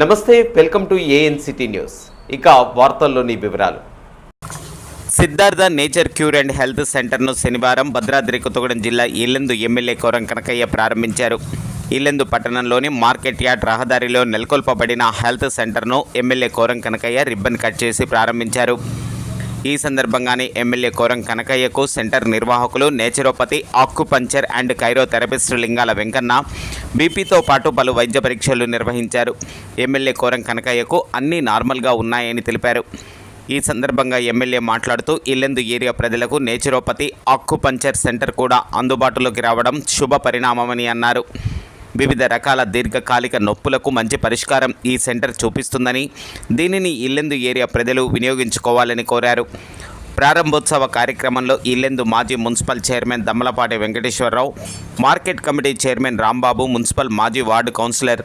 నమస్తే welcome to A N city news. ఇక వార్తల్లోని వివరాలు. Siddhartha nature cure and health సెంటర్ను శనివారం భద్రాద్రి కొత్తగూడెం జిల్లా ఏలెందు ఎమ్మెల్యే కోరం కనకయ్య ప్రారంభించారు. ఇల్లెందు పట్టణంలోని మార్కెట్ యార్డ్ రహదారిలో నెలకొల్పబడిన హెల్త్ సెంటర్ను MLA Koram Kanakaiah ribbon cut చేసి ప్రారంభించారు. ఈ సందర్భంగానే ఎమ్మెల్యే కోరం కనకయ్యకు సెంటర్ నిర్వాహకులు naturopathy acupuncture and chirotherapist Lingala Venkanna బీపీతో పాటు పలు వైద్య పరీక్షలు నిర్వహించారు. ఎమ్మెల్యే కోరం కనకయ్యకు అన్నీ నార్మల్గా ఉన్నాయని తెలిపారు. ఈ సందర్భంగా ఎమ్మెల్యే మాట్లాడుతూ ఇల్లెందు ఏరియా ప్రజలకు నేచురోపతి ఆక్యుపంచర్ సెంటర్ కూడా అందుబాటులోకి రావడం శుభ పరిణామమని అన్నారు. వివిధ రకాల దీర్ఘకాలిక నొప్పులకు మంచి పరిష్కారం ఈ సెంటర్ చూపిస్తుందని దీనిని ఇల్లెందు ఏరియా ప్రజలు వినియోగించుకోవాలని కోరారు. ప్రారంభోత్సవ కార్యక్రమంలో ఇల్లెందు మాజీ municipal chairman Dammalapati Venkateswararao market committee chairman Rambabu municipal మాజీ వార్డు కౌన్సిలర్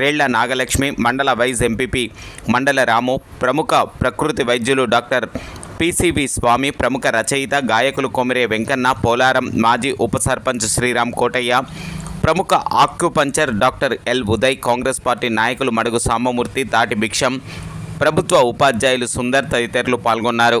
రేళ్ళ నాగలక్ష్మి మండల వైస్ ఎంపీపీ మండల రాము ప్రముఖ ప్రకృతి వైద్యులు డాక్టర్ పిసివి స్వామి ప్రముఖ రచయిత గాయకులు కొమిరే వెంకన్న పోలారం మాజీ ఉప సర్పంచ్ శ్రీరామ్ కోటయ్య ప్రముఖ acupuncture doctor L Uday Congress party నాయకులు మడుగు సామమూర్తి తాటి భిక్షం ప్రభుత్వ ఉపాధ్యాయులు సుందర్ తదితరులు పాల్గొన్నారు.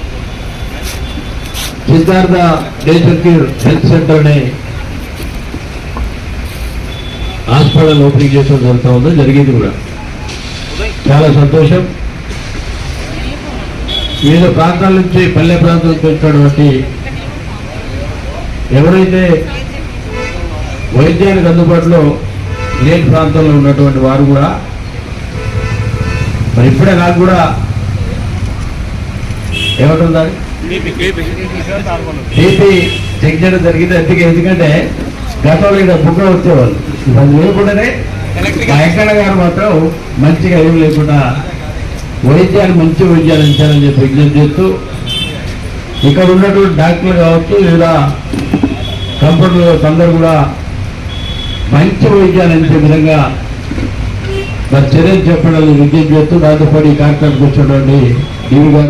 సిద్ధార్థ నేచర్ కేర్ హెల్త్ సెంటర్ని హాస్పిటల్ ఓపెనింగ్ చేసడం జరుగుతూ ఉందో జరిగింది కూడా. చాలా సంతోషం. వివిధ ప్రాంతాల నుంచి పల్లె ప్రాంతం నుంచి వచ్చినటువంటి ఎవరైతే వైద్యానికి అందుబాటులో లేని ప్రాంతంలో ఉన్నటువంటి వారు కూడా మరి ఇప్పుడే నాకు కూడా ఏమంటుందని బీపీ చెక్ చేయడం జరిగింది అందుకే ఎందుకంటే గతంలో ఇక్కడ బుక్ వచ్చేవాళ్ళు. అది లేకుండానే వెంకట గారు మాత్రం మంచిగా ఏం లేకుండా వైద్యాలు మంచి వైద్యాలు ఇచ్చారని చెప్పి విజ్ఞప్తి చేస్తూ ఇక్కడ ఉన్నటువంటి డాక్టర్లు కావచ్చు లేదా కంప్యూటర్ అందరూ కూడా మంచి వైద్యాలు అందించే విధంగా మరి చర్యలు చెప్పడానికి విజ్ఞప్తి చేస్తూ దాంతోపాటు ఈ కార్యక్రమానికి వచ్చినటువంటి గారు